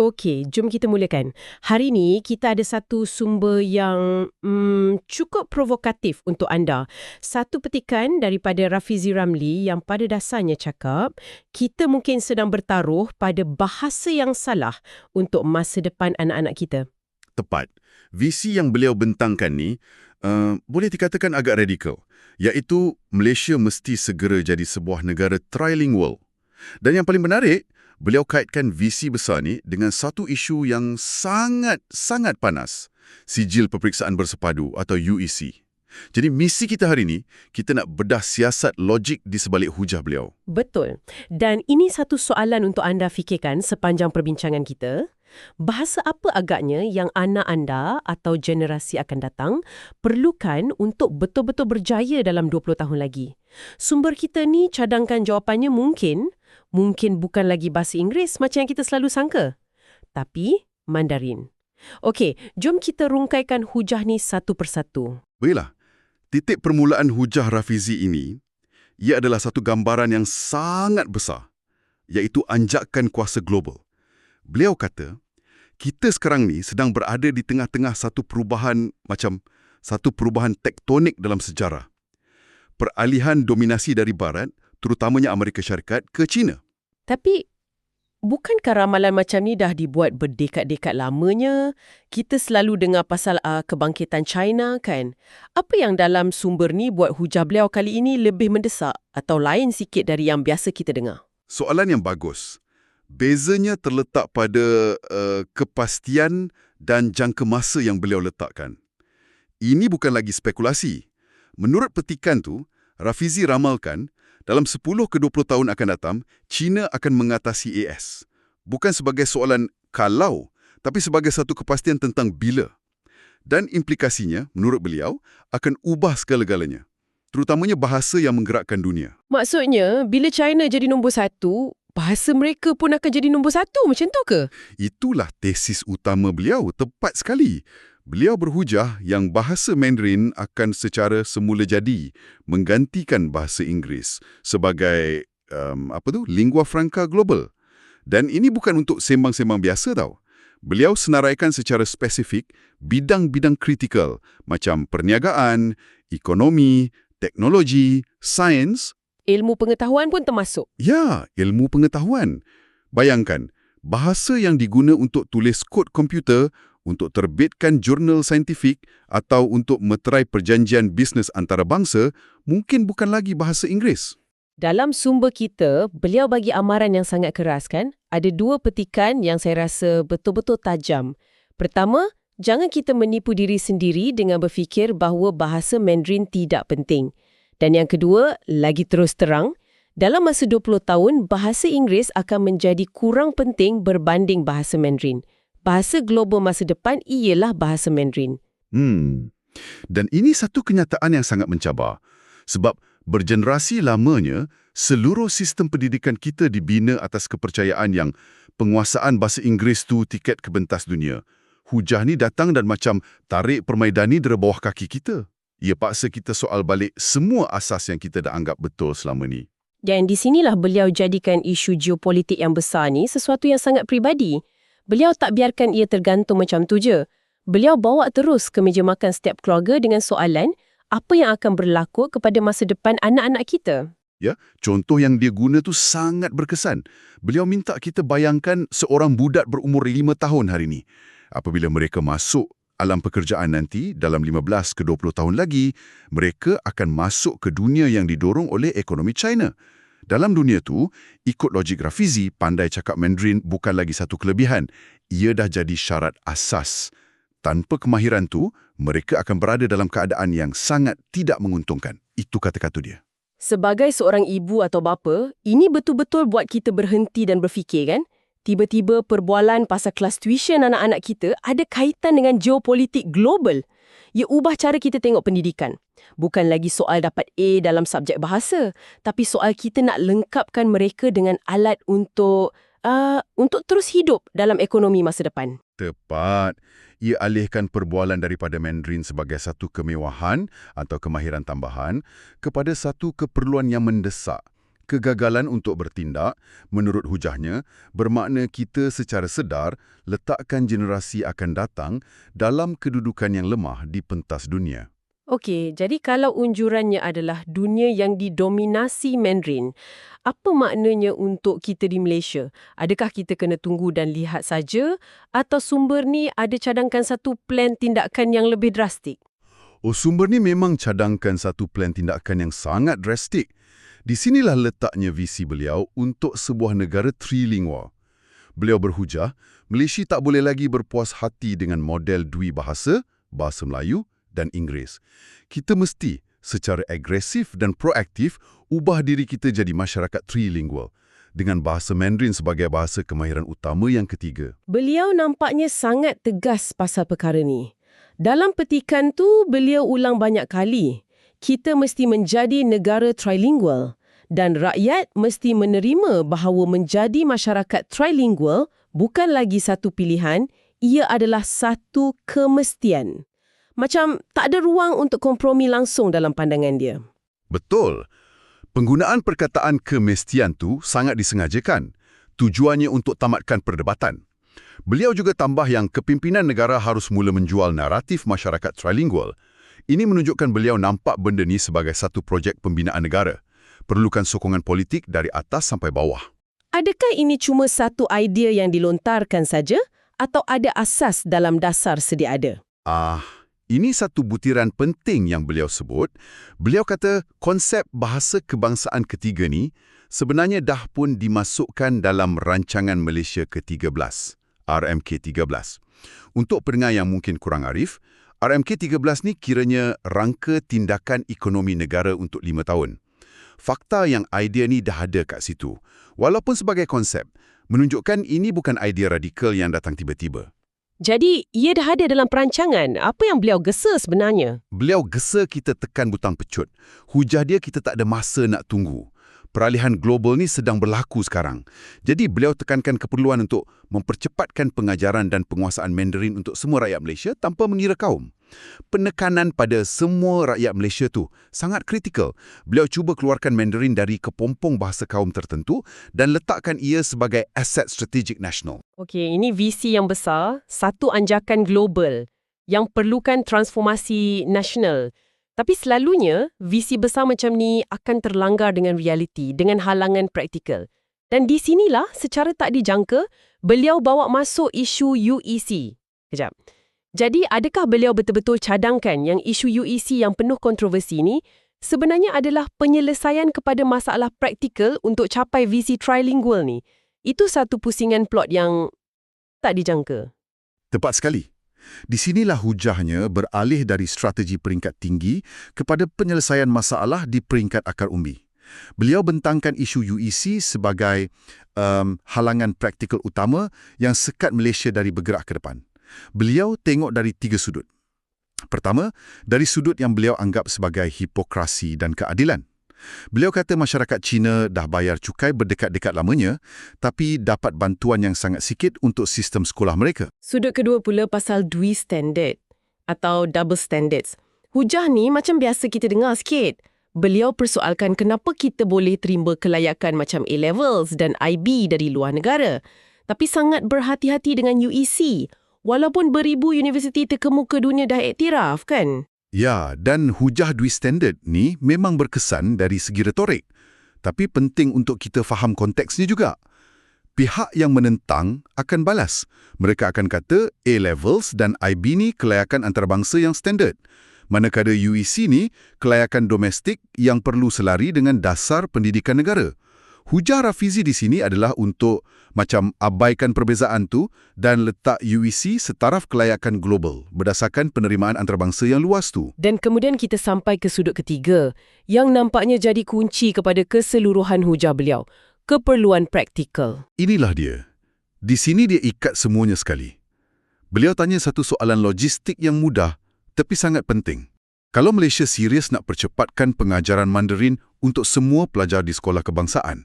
Okey, jom kita mulakan. Hari ini kita ada satu sumber yang hmm, cukup provokatif untuk anda. Satu petikan daripada Rafizi Ramli yang pada dasarnya cakap, kita mungkin sedang bertaruh pada bahasa yang salah untuk masa depan anak-anak kita. Tepat. Visi yang beliau bentangkan ni uh, boleh dikatakan agak radikal, iaitu Malaysia mesti segera jadi sebuah negara trilingual. Dan yang paling menarik, beliau kaitkan visi besar ni dengan satu isu yang sangat-sangat panas, sijil peperiksaan bersepadu atau UEC. Jadi misi kita hari ini, kita nak bedah siasat logik di sebalik hujah beliau. Betul. Dan ini satu soalan untuk anda fikirkan sepanjang perbincangan kita. Bahasa apa agaknya yang anak anda atau generasi akan datang perlukan untuk betul-betul berjaya dalam 20 tahun lagi? Sumber kita ni cadangkan jawapannya mungkin mungkin bukan lagi bahasa Inggeris macam yang kita selalu sangka. Tapi Mandarin. Okey, jom kita rungkaikan hujah ni satu persatu. Baiklah, titik permulaan hujah Rafizi ini, ia adalah satu gambaran yang sangat besar, iaitu anjakan kuasa global. Beliau kata, kita sekarang ni sedang berada di tengah-tengah satu perubahan macam satu perubahan tektonik dalam sejarah. Peralihan dominasi dari Barat terutamanya Amerika Syarikat, ke China. Tapi, bukankah ramalan macam ni dah dibuat berdekat-dekat lamanya? Kita selalu dengar pasal uh, kebangkitan China, kan? Apa yang dalam sumber ni buat hujah beliau kali ini lebih mendesak atau lain sikit dari yang biasa kita dengar? Soalan yang bagus. Bezanya terletak pada uh, kepastian dan jangka masa yang beliau letakkan. Ini bukan lagi spekulasi. Menurut petikan tu, Rafizi ramalkan dalam 10 ke 20 tahun akan datang, China akan mengatasi AS. Bukan sebagai soalan kalau, tapi sebagai satu kepastian tentang bila. Dan implikasinya, menurut beliau, akan ubah segala-galanya. Terutamanya bahasa yang menggerakkan dunia. Maksudnya, bila China jadi nombor satu, bahasa mereka pun akan jadi nombor satu, macam tu ke? Itulah tesis utama beliau, tepat sekali. Beliau berhujah yang bahasa Mandarin akan secara semula jadi menggantikan bahasa Inggeris sebagai um, apa tu lingua franca global. Dan ini bukan untuk sembang-sembang biasa tau. Beliau senaraikan secara spesifik bidang-bidang kritikal macam perniagaan, ekonomi, teknologi, sains. Ilmu pengetahuan pun termasuk. Ya, ilmu pengetahuan. Bayangkan, bahasa yang diguna untuk tulis kod komputer untuk terbitkan jurnal saintifik atau untuk meterai perjanjian bisnes antarabangsa mungkin bukan lagi bahasa Inggeris. Dalam sumber kita, beliau bagi amaran yang sangat keras kan? Ada dua petikan yang saya rasa betul-betul tajam. Pertama, jangan kita menipu diri sendiri dengan berfikir bahawa bahasa Mandarin tidak penting. Dan yang kedua, lagi terus terang, dalam masa 20 tahun, bahasa Inggeris akan menjadi kurang penting berbanding bahasa Mandarin bahasa global masa depan ialah bahasa Mandarin. Hmm. Dan ini satu kenyataan yang sangat mencabar. Sebab bergenerasi lamanya, seluruh sistem pendidikan kita dibina atas kepercayaan yang penguasaan bahasa Inggeris tu tiket kebentas dunia. Hujah ni datang dan macam tarik permaidani dari bawah kaki kita. Ia paksa kita soal balik semua asas yang kita dah anggap betul selama ni. Dan di sinilah beliau jadikan isu geopolitik yang besar ni sesuatu yang sangat pribadi. Beliau tak biarkan ia tergantung macam tu je. Beliau bawa terus ke meja makan setiap keluarga dengan soalan, apa yang akan berlaku kepada masa depan anak-anak kita? Ya, contoh yang dia guna tu sangat berkesan. Beliau minta kita bayangkan seorang budak berumur 5 tahun hari ini. Apabila mereka masuk alam pekerjaan nanti dalam 15 ke 20 tahun lagi, mereka akan masuk ke dunia yang didorong oleh ekonomi China. Dalam dunia tu, ikut logik Rafizi, pandai cakap Mandarin bukan lagi satu kelebihan. Ia dah jadi syarat asas. Tanpa kemahiran tu, mereka akan berada dalam keadaan yang sangat tidak menguntungkan. Itu kata-kata dia. Sebagai seorang ibu atau bapa, ini betul-betul buat kita berhenti dan berfikir kan? Tiba-tiba perbualan pasal kelas tuition anak-anak kita ada kaitan dengan geopolitik global. Ia ubah cara kita tengok pendidikan. Bukan lagi soal dapat A dalam subjek bahasa, tapi soal kita nak lengkapkan mereka dengan alat untuk uh, untuk terus hidup dalam ekonomi masa depan. Tepat. Ia alihkan perbualan daripada Mandarin sebagai satu kemewahan atau kemahiran tambahan kepada satu keperluan yang mendesak. Kegagalan untuk bertindak, menurut hujahnya, bermakna kita secara sedar letakkan generasi akan datang dalam kedudukan yang lemah di pentas dunia. Okey, jadi kalau unjurannya adalah dunia yang didominasi Mandarin, apa maknanya untuk kita di Malaysia? Adakah kita kena tunggu dan lihat saja atau sumber ni ada cadangkan satu plan tindakan yang lebih drastik? Oh, sumber ni memang cadangkan satu plan tindakan yang sangat drastik. Di sinilah letaknya visi beliau untuk sebuah negara trilingual. Beliau berhujah, Malaysia tak boleh lagi berpuas hati dengan model dui bahasa, bahasa Melayu dan Inggeris. Kita mesti secara agresif dan proaktif ubah diri kita jadi masyarakat trilingual dengan bahasa Mandarin sebagai bahasa kemahiran utama yang ketiga. Beliau nampaknya sangat tegas pasal perkara ni. Dalam petikan tu, beliau ulang banyak kali. Kita mesti menjadi negara trilingual dan rakyat mesti menerima bahawa menjadi masyarakat trilingual bukan lagi satu pilihan, ia adalah satu kemestian. Macam tak ada ruang untuk kompromi langsung dalam pandangan dia. Betul. Penggunaan perkataan kemestian tu sangat disengajakan. Tujuannya untuk tamatkan perdebatan. Beliau juga tambah yang kepimpinan negara harus mula menjual naratif masyarakat trilingual. Ini menunjukkan beliau nampak benda ni sebagai satu projek pembinaan negara. Perlukan sokongan politik dari atas sampai bawah. Adakah ini cuma satu idea yang dilontarkan saja atau ada asas dalam dasar sedia ada? Ah, ini satu butiran penting yang beliau sebut. Beliau kata konsep bahasa kebangsaan ketiga ni sebenarnya dah pun dimasukkan dalam rancangan Malaysia ke-13, RMK-13. Untuk pendengar yang mungkin kurang arif, RMK-13 ni kiranya rangka tindakan ekonomi negara untuk lima tahun. Fakta yang idea ni dah ada kat situ, walaupun sebagai konsep, menunjukkan ini bukan idea radikal yang datang tiba-tiba. Jadi, ia dah ada dalam perancangan. Apa yang beliau gesa sebenarnya? Beliau gesa kita tekan butang pecut. Hujah dia kita tak ada masa nak tunggu. Peralihan global ni sedang berlaku sekarang. Jadi beliau tekankan keperluan untuk mempercepatkan pengajaran dan penguasaan Mandarin untuk semua rakyat Malaysia tanpa mengira kaum penekanan pada semua rakyat Malaysia tu sangat kritikal. Beliau cuba keluarkan Mandarin dari kepompong bahasa kaum tertentu dan letakkan ia sebagai aset strategik nasional. Okey, ini visi yang besar, satu anjakan global yang perlukan transformasi nasional. Tapi selalunya, visi besar macam ni akan terlanggar dengan realiti, dengan halangan praktikal. Dan di sinilah, secara tak dijangka, beliau bawa masuk isu UEC. Kejap. Jadi, adakah beliau betul-betul cadangkan yang isu UEC yang penuh kontroversi ini sebenarnya adalah penyelesaian kepada masalah praktikal untuk capai visi trilingual ni? Itu satu pusingan plot yang tak dijangka. Tepat sekali. Di sinilah hujahnya beralih dari strategi peringkat tinggi kepada penyelesaian masalah di peringkat akar umbi. Beliau bentangkan isu UEC sebagai um, halangan praktikal utama yang sekat Malaysia dari bergerak ke depan. Beliau tengok dari tiga sudut. Pertama, dari sudut yang beliau anggap sebagai hipokrasi dan keadilan. Beliau kata masyarakat Cina dah bayar cukai berdekat-dekat lamanya, tapi dapat bantuan yang sangat sikit untuk sistem sekolah mereka. Sudut kedua pula pasal dui standard atau double standards. Hujah ni macam biasa kita dengar sikit. Beliau persoalkan kenapa kita boleh terima kelayakan macam A-levels dan IB dari luar negara, tapi sangat berhati-hati dengan UEC Walaupun beribu universiti terkemuka dunia dah iktiraf, kan? Ya, dan hujah dui standard ni memang berkesan dari segi retorik. Tapi penting untuk kita faham konteksnya juga. Pihak yang menentang akan balas. Mereka akan kata A-levels dan IB ni kelayakan antarabangsa yang standard. Manakala UEC ni kelayakan domestik yang perlu selari dengan dasar pendidikan negara. Hujah Rafizi di sini adalah untuk macam abaikan perbezaan tu dan letak UEC setaraf kelayakan global berdasarkan penerimaan antarabangsa yang luas tu. Dan kemudian kita sampai ke sudut ketiga yang nampaknya jadi kunci kepada keseluruhan hujah beliau, keperluan praktikal. Inilah dia. Di sini dia ikat semuanya sekali. Beliau tanya satu soalan logistik yang mudah tapi sangat penting. Kalau Malaysia serius nak percepatkan pengajaran Mandarin untuk semua pelajar di sekolah kebangsaan,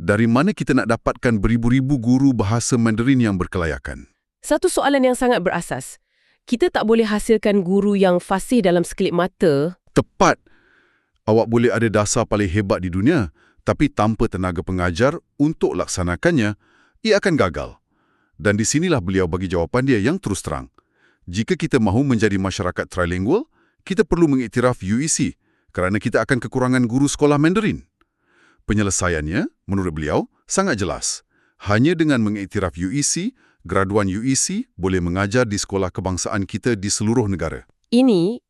dari mana kita nak dapatkan beribu-ribu guru bahasa Mandarin yang berkelayakan? Satu soalan yang sangat berasas. Kita tak boleh hasilkan guru yang fasih dalam sekelip mata. Tepat. Awak boleh ada dasar paling hebat di dunia, tapi tanpa tenaga pengajar untuk laksanakannya, ia akan gagal. Dan di sinilah beliau bagi jawapan dia yang terus terang. Jika kita mahu menjadi masyarakat trilingual, kita perlu mengiktiraf UEC kerana kita akan kekurangan guru sekolah Mandarin. Penyelesaiannya, menurut beliau, sangat jelas. Hanya dengan mengiktiraf UEC, graduan UEC boleh mengajar di sekolah kebangsaan kita di seluruh negara. Ini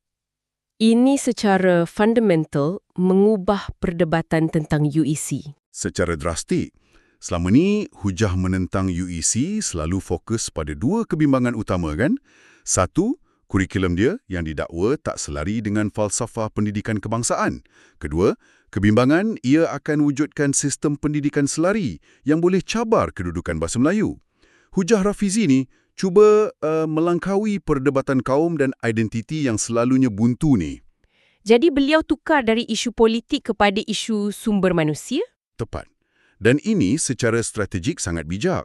ini secara fundamental mengubah perdebatan tentang UEC. Secara drastik, selama ni hujah menentang UEC selalu fokus pada dua kebimbangan utama kan? Satu, kurikulum dia yang didakwa tak selari dengan falsafah pendidikan kebangsaan. Kedua, kebimbangan ia akan wujudkan sistem pendidikan selari yang boleh cabar kedudukan bahasa Melayu. Hujah Rafizi ni cuba uh, melangkaui perdebatan kaum dan identiti yang selalunya buntu ni. Jadi beliau tukar dari isu politik kepada isu sumber manusia? Tepat. Dan ini secara strategik sangat bijak.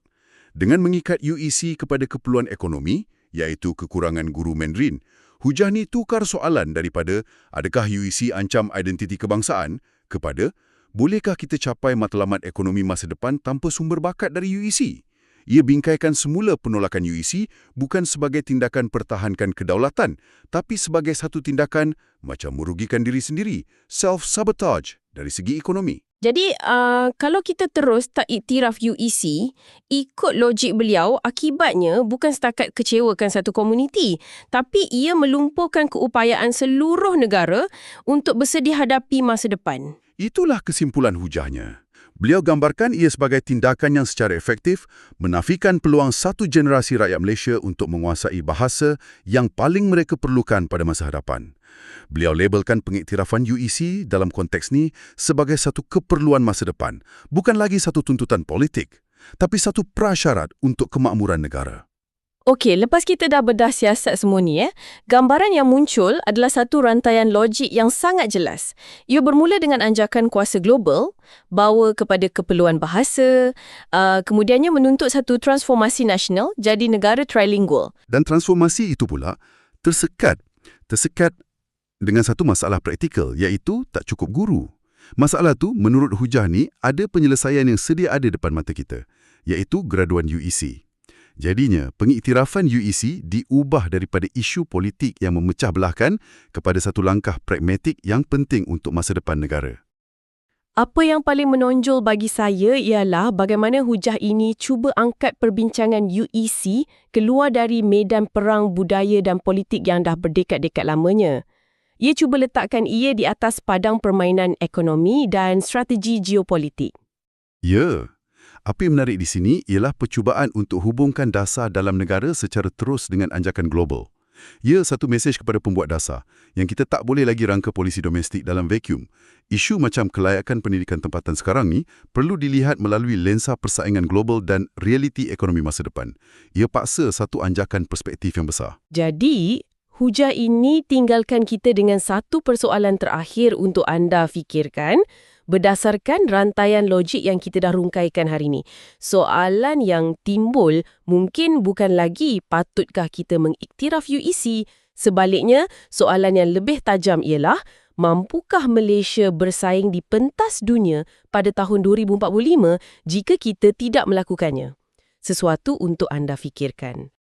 Dengan mengikat UEC kepada keperluan ekonomi, iaitu kekurangan guru Mandarin, hujah ni tukar soalan daripada adakah UEC ancam identiti kebangsaan kepada bolehkah kita capai matlamat ekonomi masa depan tanpa sumber bakat dari UEC? Ia bingkaikan semula penolakan UEC bukan sebagai tindakan pertahankan kedaulatan, tapi sebagai satu tindakan macam merugikan diri sendiri, self-sabotage dari segi ekonomi. Jadi, uh, kalau kita terus tak iktiraf UEC, ikut logik beliau, akibatnya bukan setakat kecewakan satu komuniti, tapi ia melumpuhkan keupayaan seluruh negara untuk bersedia hadapi masa depan. Itulah kesimpulan hujahnya. Beliau gambarkan ia sebagai tindakan yang secara efektif menafikan peluang satu generasi rakyat Malaysia untuk menguasai bahasa yang paling mereka perlukan pada masa hadapan. Beliau labelkan pengiktirafan UEC dalam konteks ini sebagai satu keperluan masa depan, bukan lagi satu tuntutan politik, tapi satu prasyarat untuk kemakmuran negara. Okey, lepas kita dah bedah siasat semua ni, eh, gambaran yang muncul adalah satu rantaian logik yang sangat jelas. Ia bermula dengan anjakan kuasa global, bawa kepada keperluan bahasa, uh, kemudiannya menuntut satu transformasi nasional jadi negara trilingual. Dan transformasi itu pula tersekat, tersekat dengan satu masalah praktikal, iaitu tak cukup guru. Masalah tu, menurut hujah ni, ada penyelesaian yang sedia ada depan mata kita, iaitu graduan UEC. Jadinya, pengiktirafan UEC diubah daripada isu politik yang memecah belahkan kepada satu langkah pragmatik yang penting untuk masa depan negara. Apa yang paling menonjol bagi saya ialah bagaimana hujah ini cuba angkat perbincangan UEC keluar dari medan perang budaya dan politik yang dah berdekad-dekad lamanya. Ia cuba letakkan ia di atas padang permainan ekonomi dan strategi geopolitik. Ya, apa yang menarik di sini ialah percubaan untuk hubungkan dasar dalam negara secara terus dengan anjakan global. Ia satu mesej kepada pembuat dasar yang kita tak boleh lagi rangka polisi domestik dalam vacuum. Isu macam kelayakan pendidikan tempatan sekarang ni perlu dilihat melalui lensa persaingan global dan realiti ekonomi masa depan. Ia paksa satu anjakan perspektif yang besar. Jadi, hujah ini tinggalkan kita dengan satu persoalan terakhir untuk anda fikirkan berdasarkan rantaian logik yang kita dah rungkaikan hari ini. Soalan yang timbul mungkin bukan lagi patutkah kita mengiktiraf UEC, sebaliknya soalan yang lebih tajam ialah mampukah Malaysia bersaing di pentas dunia pada tahun 2045 jika kita tidak melakukannya? Sesuatu untuk anda fikirkan.